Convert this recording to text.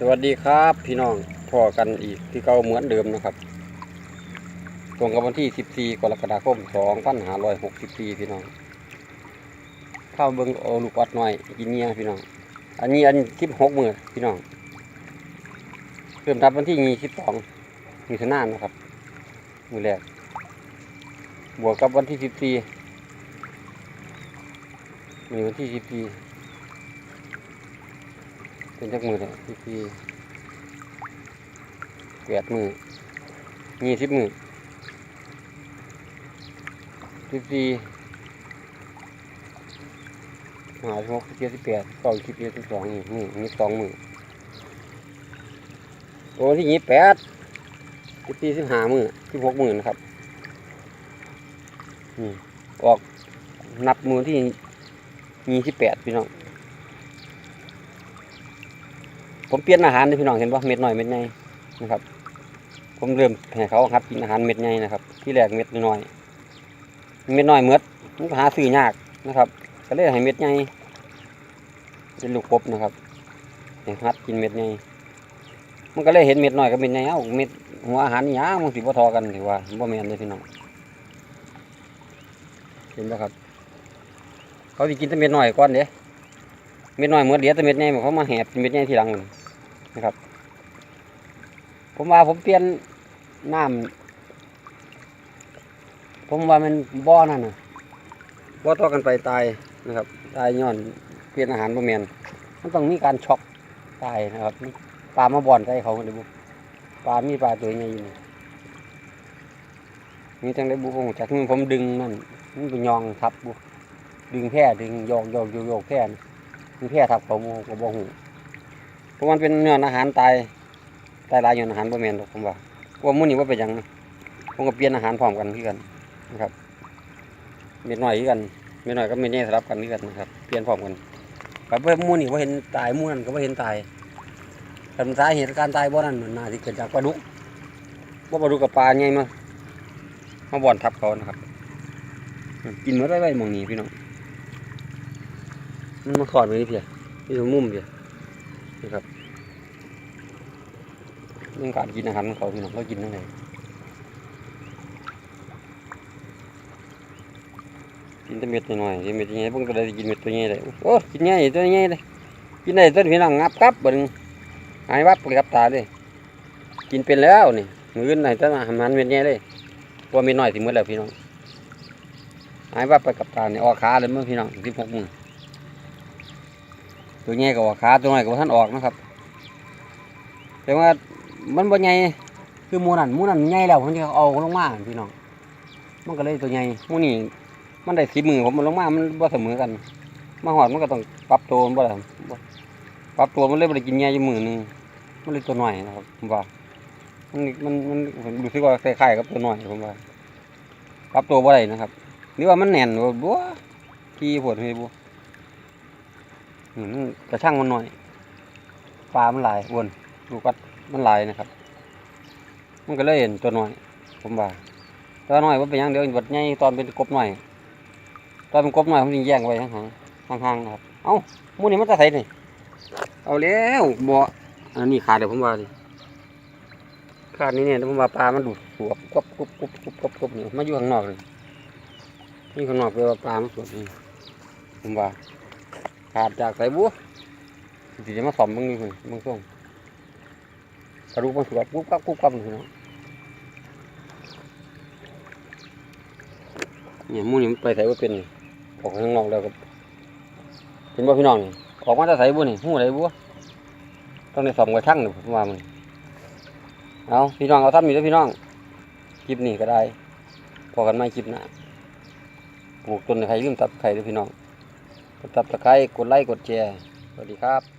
สวัสดีครับพี่น้องพอกันอีกที่เก่าเหมือนเดิมนะครับตรงกับวันที่ 14 กรกฎาคม 2564 พี่น้องข้าวเบิ้งเอลูกวัดหน่อยกินเนียพี่น้อง อันนี้อัน16มือพี่น้องเริ่มทับวันที่22มีนาคมนะครับ มือแรก บวกกับวันที่14มีวันที่14 เป็นจักมือเลยที่ที่แปดมือยี่สิบมือสิบสี่หาสิบหกสิบเจ็ดสิบแปดเก้าสิบเอ็ดสิบสองนี่มือมีสองมือโอ้ที่ยี่แปดสิบสี่สิบห้ามือสิบหกมือนะครับนี่ออกนับมือที่ยี่สิบแปดพี่น้อง ผมเปลี่ยนอาหารนี่พี่น้องเห็นว่าเม็ดหน่อยเม็ดใหญ่นะครับ ผมเริ่มให้เขาหัดกินอาหารเม็ดใหญ่นะครับ ที่แรกเม็ดน้อยเม็ดน้อยเมืดมันหาซื้อยากนะครับก็เลยให้เม็ดใหญ่เป็นลูกกบนะครับให้หัดกินเม็ดใหญ่มันก็เลยเห็นเม็ดน้อยกับเม็ดใหญ่เอ้าเม็ดหัวอาหารยามันสิบ่ทอกันถือว่าบ่แม่นเลยพี่น้องเห็นไหมครับ เขาสิกินแต่เม็ดน้อยก่อนเด้เม็ดน้อยเมื่อเดียวแต่เม็ดใหญ่มันเขามาแหบเม็ดใหญ่ทีหลังมัน นะครับ ผมว่าผมเปลี่ยนน้ำผมว่ามันบ่อนั่นน่ะบ่อต่อกันไปตายนะครับ ตายย้อนเปลี่ยนอาหารบ่แมนมันต้องมีการช็อกตายนะครับปลามาบ่อนใส่เขาเลยบุปลามีปลาตัวใหญ่อยู่นี่นี่จังได้บุผมจากมือผมดึงนั่นมันไปยองทับบุดึงแพร่ดึงยกโยกโยกโยกแพร่น่แพร่ทับเขาบ่ก็บ่หู เพราะมันเป็นเนื้ออาหารตายตายหลายอยู่อาหารบ่แม่นผมว่าว่ามื้อนี้ว่าเป็นยังผมก็เปลี่ยนอาหารพร้อมกันคือกันนะครับเม็ดหน้อยคือกันเม็ดหน้อยก็เม็ดใหญ่สลับกันคือกันนะครับเปลี่ยนพร้อมกันกับว่ามื้อนี้ว่าเห็นตายมื้นั้นก็บ่าเห็นตายคันสาเหตุการตายบ่นั้นนน่าสิเกิดจากปลาดุกบ่ปลาดุกกับปลาใหญ่มามาบ่อนทับเขานะครับ กินมดไว้ไวมองนี้พี่น้องมันมาขอดไว้นี่เพียนี่ตรงมุมเพีย นะครับเรื่องการกินอาหารของเขาพี่น้องเขากินทั้งไหนกินแต่เม็ดหน่อยกินเม็ดใหญ่ๆเพิ่งก็ได้กินเม็ดตัวใหญ่เลยโอ้กินใหญ่ตัวใหญ่เลยกินได้ตัวพี่น้องงับกับเบิ่งหายวับเลยครับตาเลยกินเป็นแล้วนี่มืออื่นไหนตั้งอาหารเม็ดใหญ่เลยพอเม็ดน้อยสิมืดแล้วพี่น้องหายวับไปกับตาเนี่ยออกขาเลยมั้งพี่น้องสิบหกมือ ตัวใหญ่ก็ออกขาตัวน้อยก็บ่ท่านออกนะครับ แต่ว่ามันบ่ใหญ่คือมูนั่นมูนั่นใหญ่แล้วผมจะเอาลงมาพี่น้องมันก็เลยตัวใหญ่มูนี่มันได้สิบมือผมมันลงมามันบ่เสมอกัน มาหอดมันก็ต้องปรับตัวมันบ่ได้ปรับตัวมันเลยบ่ได้กินใหญ่อยู่มือหนึงมันเลยตัวน้อยนะครับผมว่ามันมันมันผมรู้สึกว่าคล้ายๆกับตัวน้อยผมว่าปรับตัวบ่ได้นะครับหรือว่ามันแน่นบ่บัวขี้ปวดเฮ้บัว อืมกระช่างมันหน่อยปลามันหลายวนลูกกัดมันหลายนะครับ มันก็เลยเห็นตัวหน่อย ผมว่าตัวหน่อยว่าเป็นยังเดียวบัดใหญ่ตอนเป็นกบหน่อย ตอนเป็นกบหน่อยผมจึงแย่งไว้ห่างๆห่างๆนะครับ เอ้ามูนี่มันจะใส่นี่เอาแล้วบ่อันนี้ขาดเดี๋ยวผมว่าดิขาดนี่เนี่ยผมว่าปลามันดูดสวบกบกบกบกบกบกบนี่ยมาอยู่ข้างนอกเลยนี่ข้างนอกเลว่าปลามันสวบนี่ผมว่า ขาดจากใส่บัวสิจะมาสอมมึงนี่คือมึงส่งกระดูกมันสวบปุ๊บกับปุ๊บกับนี่เนาะเนี่ยมูนี่ไปใส่ว่าเป็นออกข้างนอกแล้วก็เป็นบ่พี่น้องนี่ออกมาจะใส่บัวนี่หูไหนบัวต้องในสอมกระช่างนี่ผมว่ามันเอาพี่น้องเอาท่านมีด้วยพี่น้องคลิปนี้ก็ได้พอกันไม่คลิปหน้าปลูกต้นใครลืมตัดใครด้วยพี่น้อง กดตับตะไคร้กดไลค์กดแชร์สวัสดีครับ